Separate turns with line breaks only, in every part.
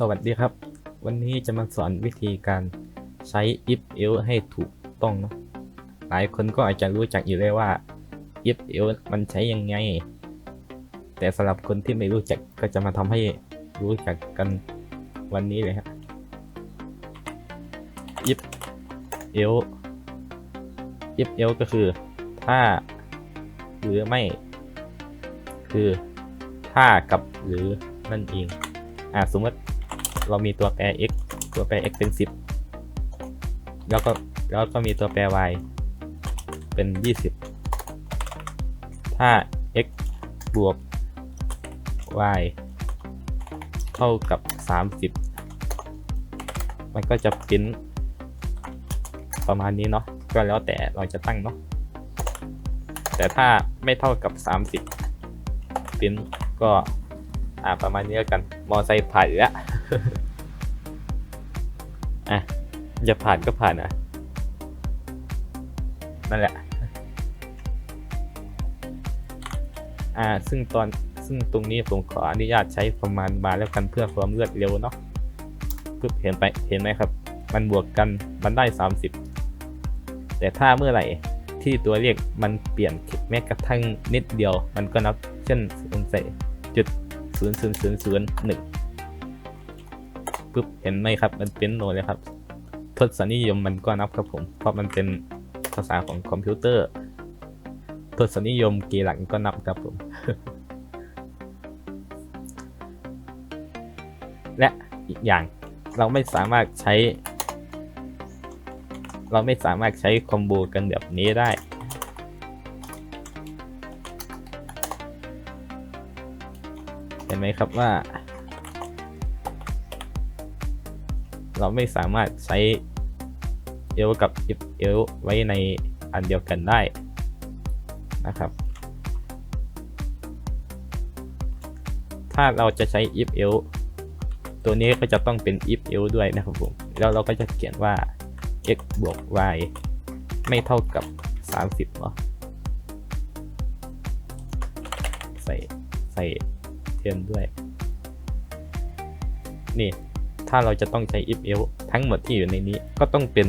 สวัสดีครับ วันนี้จะมาสอนวิธีการใช้ if else ให้ถูกต้องเนะหลายคนก็อาจจะรู้จักอยู่แล้วว่า if else มันใช้ยังไง แต่สำหรับคนที่ไม่รู้จักก็จะมาทำให้รู้จักกันวันนี้เลยครับ if else if else ก็คือถ้าหรือไม่ คือถ้ากับหรือนั่นเอง อ่าสมมติ เรามีตัวแปร x ตัวแปร x เป็น 10 แล้วก็แล้วก็มีตัวแปร y เป็น 20 ถ้า x บวก y เท่ากับ 30 มันก็จะปริ้นประมาณนี้เนาะก็แล้วแต่เราจะตั้งเนาะแต่ถ้าไม่เท่ากับ 30ปริ้นก็ อ่าประมาณนี้แล้วกัน มอไซค์ผ่านอีกแล้วอะจะผ่านก็ผ่านอะนั่นแหละ อ่า ซึ่งตอนซึ่งตรงนี้ผมขออนุญาตใช้ประมาณบาแล้วกันเพื่อความรวดเร็วเนาะปึ๊บเห็นไปเห็นไหมครับ มันบวกกันมันได้ 30 แต่ถ้าเมื่อไหร่ที่ตัวเลขมันเปลี่ยนแม้กระทั่งนิดเดียว มันก็นับเช่นผมใส่จุด ศูนย์ศูนย์ศูนย์ศูนย์หนึ่งปุ๊บเห็นไหมครับ มันเป็นโนเลยครับทศนิยมมันก็นับครับผม เพราะมันเป็นภาษาของคอมพิวเตอร์ทศนิยมกีหลังก็นับครับผม และอีกอย่างเราไม่สามารถใช้ เราไม่สามารถใช้คอมโบกันแบบนี้ได้ ไหมครับว่า เราไม่สามารถใช้เอลกับ if เอลไว้ในอันเดียวกันได้นะครับ ถ้าเราจะใช้ FL ตัวนี้ก็จะต้องเป็น FL ด้วยนะครับผม แล้วเราก็จะเขียนว่า x บวก y ไม่เท่ากับ 30เนาะใส่ใส่ เทียนด้วย นี่ ถ้าเราจะต้องใช้ if else ทั้งหมดที่อยู่ในนี้ก็ต้องเป็น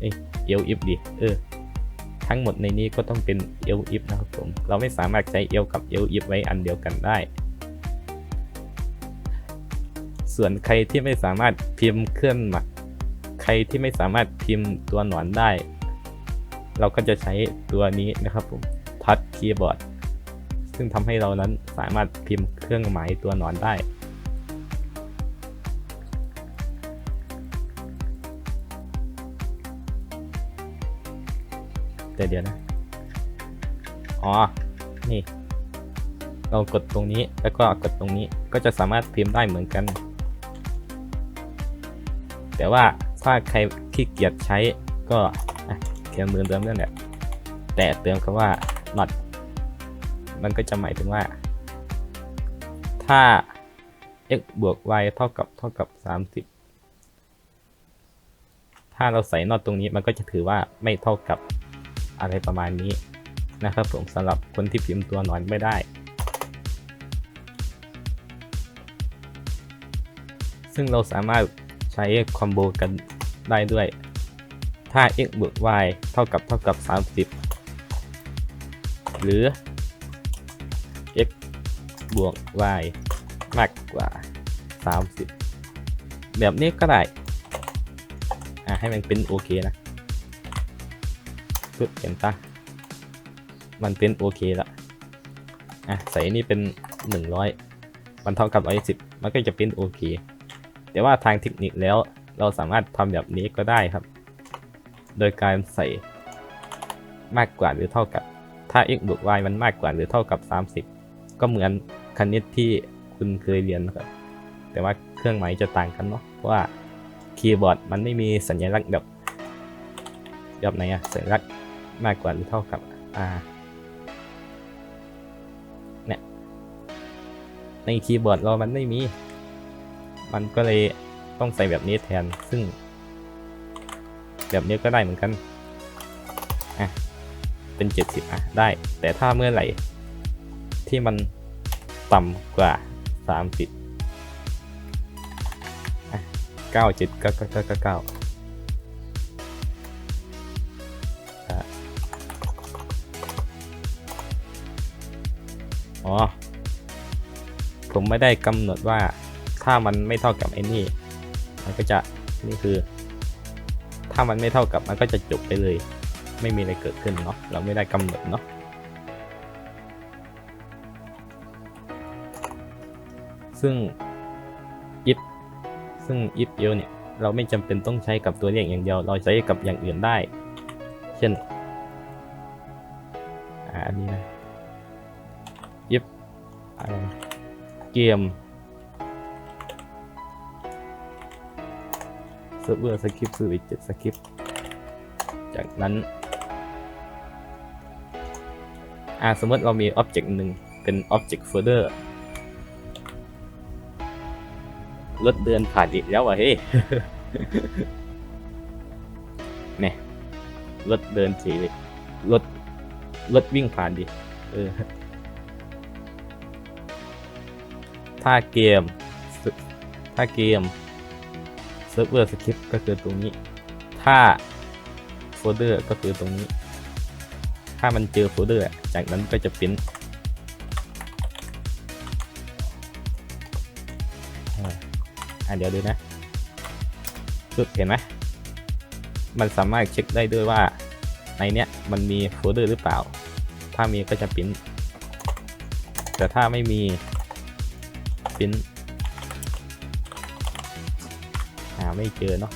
เอ้ย else if ดิเออ ทั้งหมดในนี้ก็ต้องเป็น else if นะครับผม เราไม่สามารถใช้ else กับ else if ไว้อันเดียวกันได้ ส่วนใครที่ไม่สามารถพิมพ์เคลื่อนหมาใครที่ไม่สามารถพิมพ์ตัวหนอนได้ เราก็จะใช้ตัวนี้นะครับผมทัชคีย์บอร์ด ซึ่งทำให้เรานั้นสามารถพิมพ์เครื่องหมายตัวหนอนได้ แต่เดี๋ยวนะ อ๋อ นี่ เรากดตรงนี้แล้วก็กดตรงนี้ก็จะสามารถพิมพ์ได้เหมือนกัน แต่ว่าถ้าใครขี้เกียจใช้ก็เขียนเหมือนเดิมนั่นแหละแต่เติมคำว่า มันก็จะหมายถึงว่า ถ้า x บวก y เท่ากับเท่ากับ 30 ถ้าเราใส่ not ตรงนี้มันก็จะถือว่าไม่เท่ากับอะไรประมาณนี้นะครับผมสำหรับคนที่พิมพ์ตัวหนอนไม่ได้ ซึ่งเราสามารถใช้คอมโบกันได้ด้วย ถ้า x บวก y เท่ากับเท่ากับ 30 หรือ บวก y มากกว่า 30 แบบนี้ก็ได้ อ่าให้มันเป็นโอเคนะปึ๊บเห็นปะมันเป็นโอเคละอะใส่นี่เป็น 100 มันเท่ากับ110มันก็จะเป็นโอเค แต่ว่าทางเทคนิคแล้วเราสามารถทำแบบนี้ก็ได้ครับ โดยการใส่มากกว่าหรือเท่ากับ ถ้า x บวก y มันมากกว่าหรือเท่ากับ 30 ก็เหมือน คณิตที่คุณเคยเรียนครับ แต่ว่าเครื่องหมายจะต่างกันเนาะ เพราะว่าคีย์บอร์ดมันไม่มีสัญลักษณ์แบบแบบไหนอะสัญลักษณ์มากกว่าหรือเท่ากับ r เนี่ย ในคีย์บอร์ดเรามันไม่มี มันก็เลยต้องใส่แบบนี้แทน ซึ่ง แบบนี้ก็ได้เหมือนกัน อะ เป็น 70 อะ ได้ แต่ถ้าเมื่อไหร่ที่มัน ต่ำกว่า 30 9 7 9 9 9 9อ๋อ ผมไม่ได้กำหนดว่าถ้ามันไม่เท่ากับไอ้นี่ มันก็จะนี่คือ ถ้ามันไม่เท่ากับมันก็จะจบไปเลย ไม่มีอะไรเกิดขึ้นเนาะเราไม่ได้กำหนดเนาะ ซึ่ง if ซึ่ง if else เนี่ย เราไม่จำเป็นต้องใช้กับตัวเลขอย่างเดียว เราใช้กับอย่างอื่นได้ เช่นอันนี้นะ if อะไรเกมเซิร์ฟเวอร์สคริปต์สื่ออีกเจ็ดสคริปต์จากนั้น อ่าสมมติเรามี Object หนึ่งเป็น Object Folder ร ถเดินผ่านอีกแล้วอะเฮ้เนี่ยรถเดินสีรถรถวิ่งผ่านดิเออถ้าเกม ถ้าเกมเซิร์ฟเวอร์สคริปต์ก็คือตรงนี้ ถ้าโฟลเดอร์ก็คือตรงนี้ ถ้ามันเจอโฟลเดอร์จากนั้นก็จะพิมพ์ เดี๋ยวดูนะปึ๊บเห็นไหมมันสามารถเช็คได้ด้วยว่าในเนี้ยมันมีโฟลเดอร์หรือเปล่า ถ้ามีก็จะพิมพ์แต่ถ้าไม่มีพิมพ์หาไม่เจอเนาะ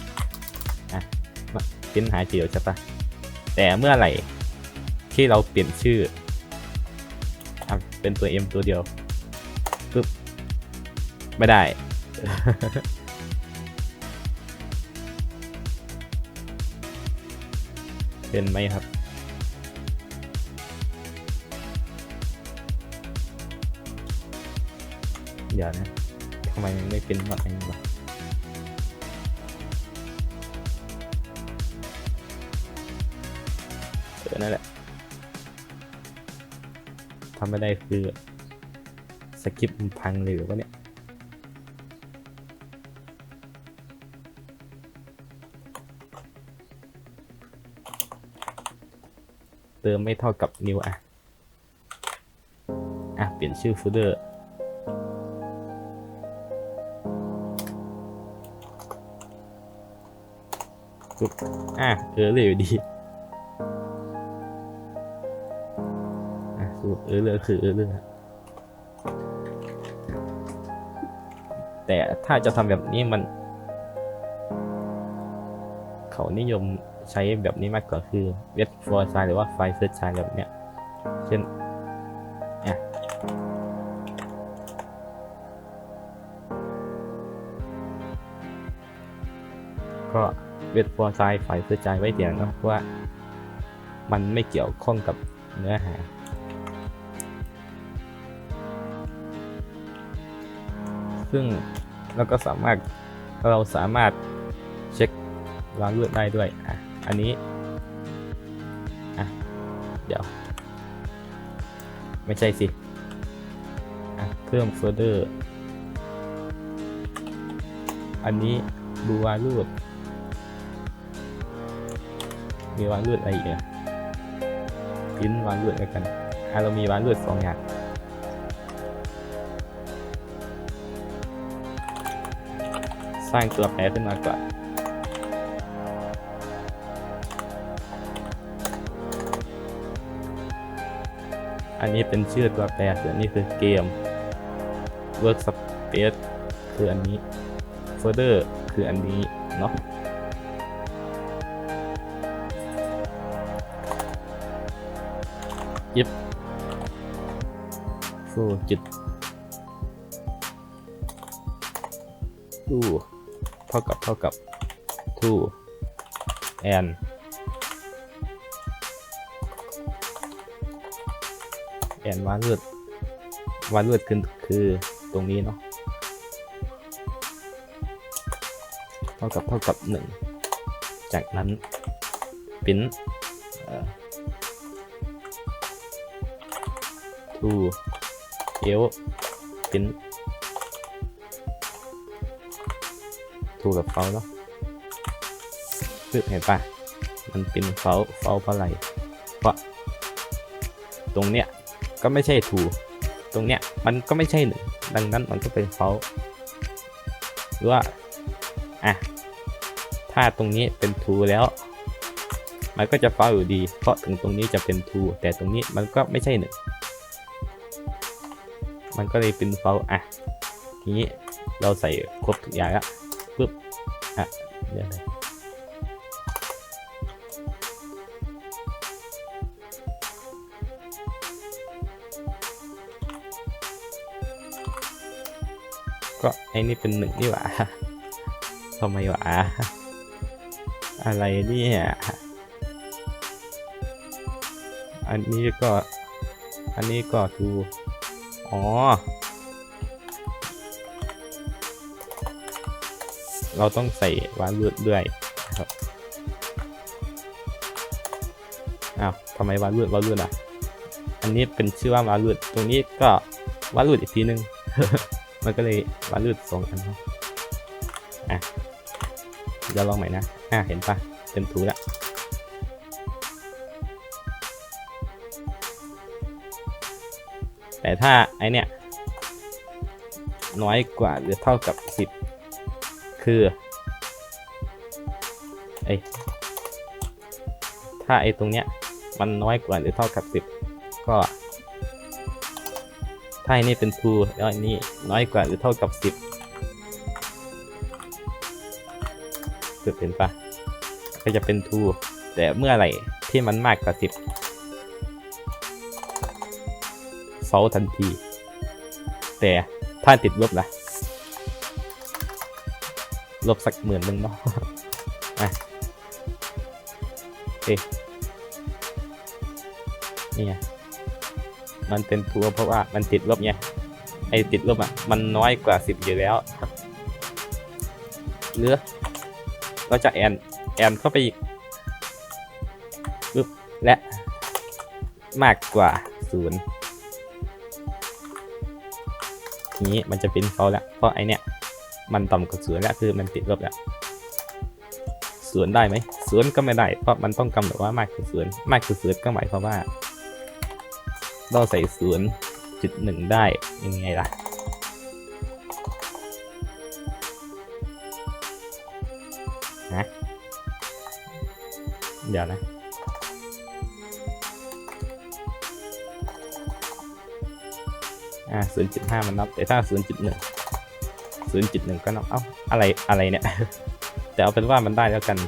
อะมาพิมพ์หาเจอใช่ปะแต่เมื่อไหร่ที่เราเปลี่ยนชื่อเป็นตัว M ตัวเดียวปึ๊บไม่ได้ เป็นไหมครับ เดี๋ยวนะทำไมมันไม่เป็นแบบนี้วะเออนั่นแหละทำไม่ได้คือสคริปต์พังเลยหรือวะเนี่ย เติมไม่เท่ากับ new อะ อะ เปลี่ยนชื่อโฟลเดอร์ ปุ๊บ อะ เออเลยอยู่ดี อะสูตรเออเลอคือเออเลอแต่ถ้าจะทำแบบนี้มัน เขานิยม ใช้แบบนี้มากกว่าคือเว็บฟอร์ไซหรือว่าไฟล์เซิร์ชไซแบบเนี้ยเช่นอะก็เว็บฟอร์ไซไฟล์เซิร์ชไซไว้เดียวนะเพราะว่ามันไม่เกี่ยวข้องกับเนื้อหาซึ่งเราก็สามารถเราสามารถเช็ควางเลือดได้ด้วยอะ อันนี้อะเดี๋ยว ไม่ใช่สิอะเพิ่มโฟลเดอร์อันนี้ดูวาลูดมีวาลูดอะไรอีกอะพิมพ์วาลูดแล้วกันอะเรามีวาลูดสองอย่างสร้างตัวแปรขึ้นมาก่อน อันนี้เป็นชื่อตัวแปรส่วนนี้คือเกม work space คืออันนี้ folder คืออันนี้เนาะยิบฟูจิต two เท่ากับเท่ากับ two and นวาดเลือดวาดเลือดคือคือตรงนี้เนาะเท่ากับเท่ากับหนึ่งจากนั้นปิ้นเอ่อ to เอลปิ้นทูกับเฟลเนาะปึ๊บเห็นปะมันเป็นเฟลเฟลเพราะอะไรเพราะตรงเนี้ย ก็ไม่ใช่ทูตรงเนี้ยมันก็ไม่ใช่หนึ่งดังนั้นมันก็เป็นเฟลหรือว่าอะถ้าตรงนี้เป็นทูแล้ว มันก็จะเฟลอยู่ดี เพราะถึงตรงนี้จะเป็นทูแต่ตรงนี้มันก็ไม่ใช่หนึ่งมันก็เลยเป็นเฟลอะทีนี้เราใส่ครบทุกอย่างแล้วปึ๊บอะเดี๋ยวนะ ก็ไอ้นี่เป็นหนึ่งนี่หว่าทำไมวะอะไรเนี่ยอันนี้ก็ อันนี้ก็ทูอ๋อ เราต้องใส่วาลูดด้วยครับอ้าวทำไมวาลูดวาลูดอะ อันนี้เป็นชื่อว่าวาลูดตรงนี้ก็วาลูดอีกทีนึง มันก็เลยวาลูดสองอันเนาะอะเดี๋ยวลองใหม่นะ อะเห็นปะเป็นทูละแต่ถ้าไอเนี้ยน้อยกว่าหรือเท่ากับ 10 คือไอถ้าไอตรงเนี้ยมันน้อยกว่าหรือเท่ากับ 10 ก็ ไอนี่เป็น true แล้วอันนี้น้อยกว่าหรือเท่ากับ 10เกิดเป็นปะก็จะเป็น true แต่เมื่อไหร่ที่มันมากกว่า 10เฟลทันที แต่ถ้าติดลบล่ะลบสักหมื่นหนึ่งเนาะอะโอเคนี่ไง มันเป็นทัวเพราะว่ามันติดลบไงไอติดลบอะมันน้อยกว่าสิบอยู่แล้วเหลือเราจะแอนแอนเข้าไปอีกปึ๊บและมากกว่าศูนย์นี้มันจะเป็นเขาแล้วเพราะไอเนี้ยมันต่ำกว่าศูนย์แล้วคือมันติดลบแล้วศูนย์ได้ไหมศูนย์ก็ไม่ได้ เพราะมันต้องกำหนดว่ามากกว่าศูนย์มากกว่าศูนย์ก็หมายความว่า เราใส่ศูนย์จุดหนึ่งได้ยังไงล่ะ นะ เดี๋ยวนะอ่าศูนย์จุดห้ามันนับ แต่ถ้าศูนย์จุดหนึ่งศูนย์จุดหนึ่งก็นับ เอ้า อะไร อะไรเนี่ย แต่เอาเป็นว่ามันได้แล้วกัน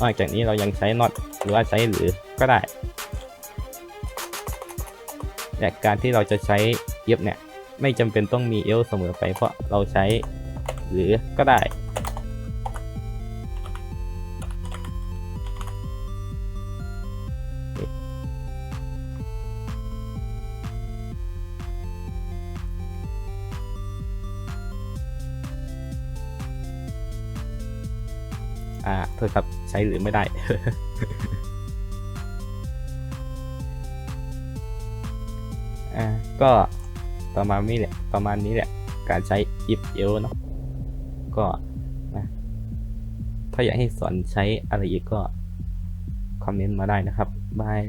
นอกจากนี้เรายังใช้น็อตหรือว่าใช้หรือก็ได้แต่การที่เราจะใช้เย็บเนี่ยไม่จำเป็นต้องมีเอลเสมอไปเพราะเราใช้หรือก็ได้อ่าโทษครับ ช้หรือไม่ได้ อ่าก็ประมาณนี้แหละประมาณนี้แหละ การใช้ if else เนาะก็นะถ้าอยากให้สอนใช้อะไรอีกก็ คอมเมนต์มาได้นะครับบาย